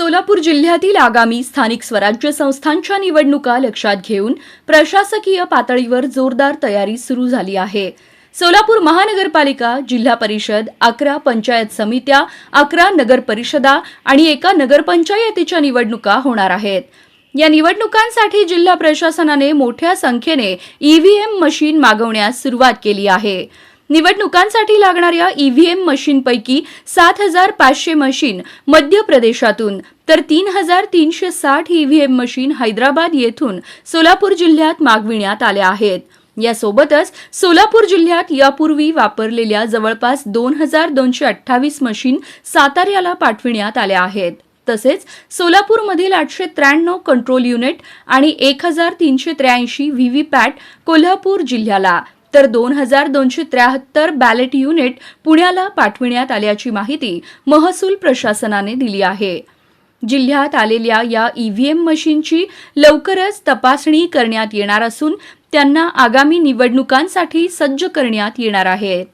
सोलापूर जिल्ह्यातील आगामी स्थानिक स्वराज्य संस्थांच्या निवडणुका लक्षात घेऊन प्रशासकीय पातळीवर जोरदार तयारी सुरू झाली आहे. सोलापूर महानगरपालिका जिल्हा परिषद अकरा पंचायत समित्या अकरा नगर परिषदा आणि एका नगरपंचायतीच्या निवडणुका होणार आहेत. या निवडणुकांसाठी जिल्हा प्रशासनाने मोठ्या संख्येने ईव्हीएम मशीन मागवण्यास सुरुवात केली आहे. निवडणुकांसाठी लागणाऱ्या ईव्हीएम मशीनपैकी सात हजार पाचशे मशीन मध्य प्रदेशातून तर तीन हजार तीनशे साठ ईव्हीएम मशीन हैदराबाद येथून सोलापूर जिल्ह्यात मागविण्यात आल्या आहेत. यासोबतच सोलापूर जिल्ह्यात यापूर्वी वापरलेल्या जवळपास दोन हजार दोनशे अठ्ठावीस मशीन साताऱ्याला पाठविण्यात आल्या आहेत. तसेच सोलापूरमधील आठशे त्र्याण्णव कंट्रोल युनिट आणि एक हजार तीनशे त्र्याऐंशी व्हीव्हीपॅट कोल्हापूर जिल्ह्याला तर दोन हजार दोनशे त्र्याहत्तर बॅलेट युनिट पुण्याला पाठविण्यात आल्याची माहिती महसूल प्रशासनाने दिली आहे. जिल्ह्यात आलेल्या या ईव्हीएम मशीनची लवकरच तपासणी करण्यात येणार असून त्यांना आगामी निवडणुकांसाठी सज्ज करण्यात येणार आहेत